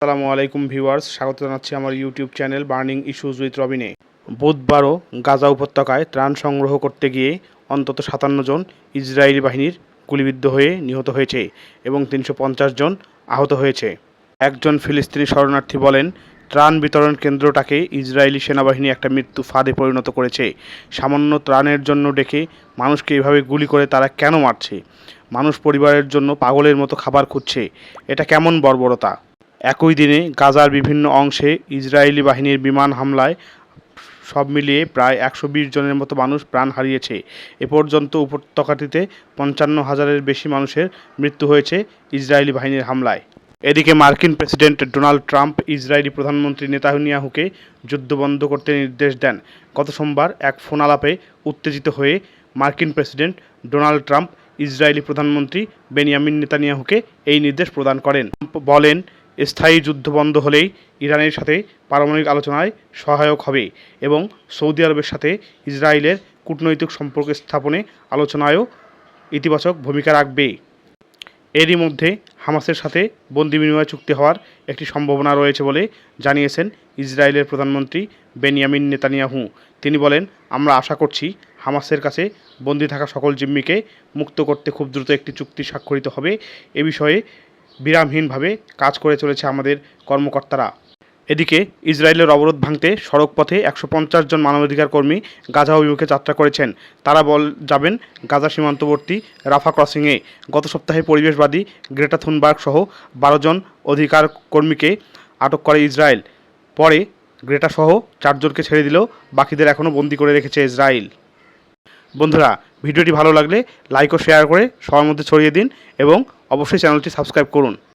আসসালামু আলাইকুম ভিউয়ার্স, স্বাগত জানাচ্ছি আমার YouTube channel burning issues with রবিনে। বুধবারও গাজা উপত্যকায় ত্রাণ সংগ্রহ করতে গিয়ে অন্তত সাতান্ন জন ইসরায়েলি বাহিনীর গুলিবিদ্ধ হয়ে নিহত হয়েছে এবং তিনশো পঞ্চাশ জন আহত হয়েছে। একজন ফিলিস্তিনি শরণার্থী বলেন, ত্রাণ বিতরণ কেন্দ্রটাকে ইসরায়েলি সেনাবাহিনী একটা মৃত্যু ফাঁদে পরিণত করেছে। সামান্য ত্রাণের জন্য ডেকে মানুষকে এভাবে গুলি করে তারা কেন মারছে? মানুষ পরিবারের জন্য পাগলের মতো খাবার খুঁজছে। এটা কেমন বর্বরতা? একই দিনে গাজার বিভিন্ন অংশে ইসরায়েলি বাহিনীর বিমান হামলায় সব মিলিয়ে প্রায় একশো বিশ জনের মতো মানুষ প্রাণ হারিয়েছে। এ পর্যন্ত উপত্যকাটিতে পঞ্চান্ন হাজারের বেশি মানুষের মৃত্যু হয়েছে ইসরায়েলি বাহিনীর হামলায়। এদিকে মার্কিন প্রেসিডেন্ট ডোনাল্ড ট্রাম্প ইসরায়েলি প্রধানমন্ত্রী নেতানিয়াহুকে যুদ্ধ বন্ধ করতে নির্দেশ দেন। গত সোমবার এক ফোন আলাপে উত্তেজিত হয়ে মার্কিন প্রেসিডেন্ট ডোনাল্ড ট্রাম্প ইসরায়েলি প্রধানমন্ত্রী বেনিয়ামিন নেতানিয়াহুকে এই নির্দেশ প্রদান করেন। বলেন স্থায়ী যুদ্ধ বন্ধ হলেই ইরানের সাথে পারমাণবিক আলোচনায় সহায়ক হবে এবং সৌদি আরবের সাথে ইসরায়েলের কূটনৈতিক সম্পর্ক স্থাপনে আলোচনায়ও ইতিবাচক ভূমিকা রাখবে। এরই মধ্যে হামাসের সাথে বন্দি বিনিময় চুক্তি হওয়ার একটি সম্ভাবনা রয়েছে বলে জানিয়েছেন ইসরায়েলের প্রধানমন্ত্রী বেনিয়ামিন নেতানিয়াহু। তিনি বলেন, আমরা আশা করছি হামাসের কাছে বন্দি থাকা সকল জিম্মিকে মুক্ত করতে খুব দ্রুত একটি চুক্তি স্বাক্ষরিত হবে। এ বিষয়ে বিরামহীনভাবে কাজ করে চলেছে আমাদের কর্মকর্তারা। এদিকে ইসরায়েলের অবরোধ ভাঙতে সড়কপথে একশো পঞ্চাশ জন মানবাধিকার কর্মী গাজা অভিমুখে যাত্রা করেছেন। তারা বল যাবেন গাজা সীমান্তবর্তী রাফা ক্রসিংয়ে। গত সপ্তাহে পরিবেশবাদী গ্রেটা থুনবার্গ সহ বারো জন অধিকার কর্মীকে আটক করে ইসরায়েল। পরে গ্রেটা সহ চারজনকে ছেড়ে দিলেও বাকিদের এখনও বন্দি করে রেখেছে ইসরায়েল। বন্ধুরা, ভিডিওটি ভালো লাগলে লাইক ও শেয়ার করে সবার মধ্যে ছড়িয়ে দিন এবং অবশ্যই চ্যানেলটি সাবস্ক্রাইব করুন।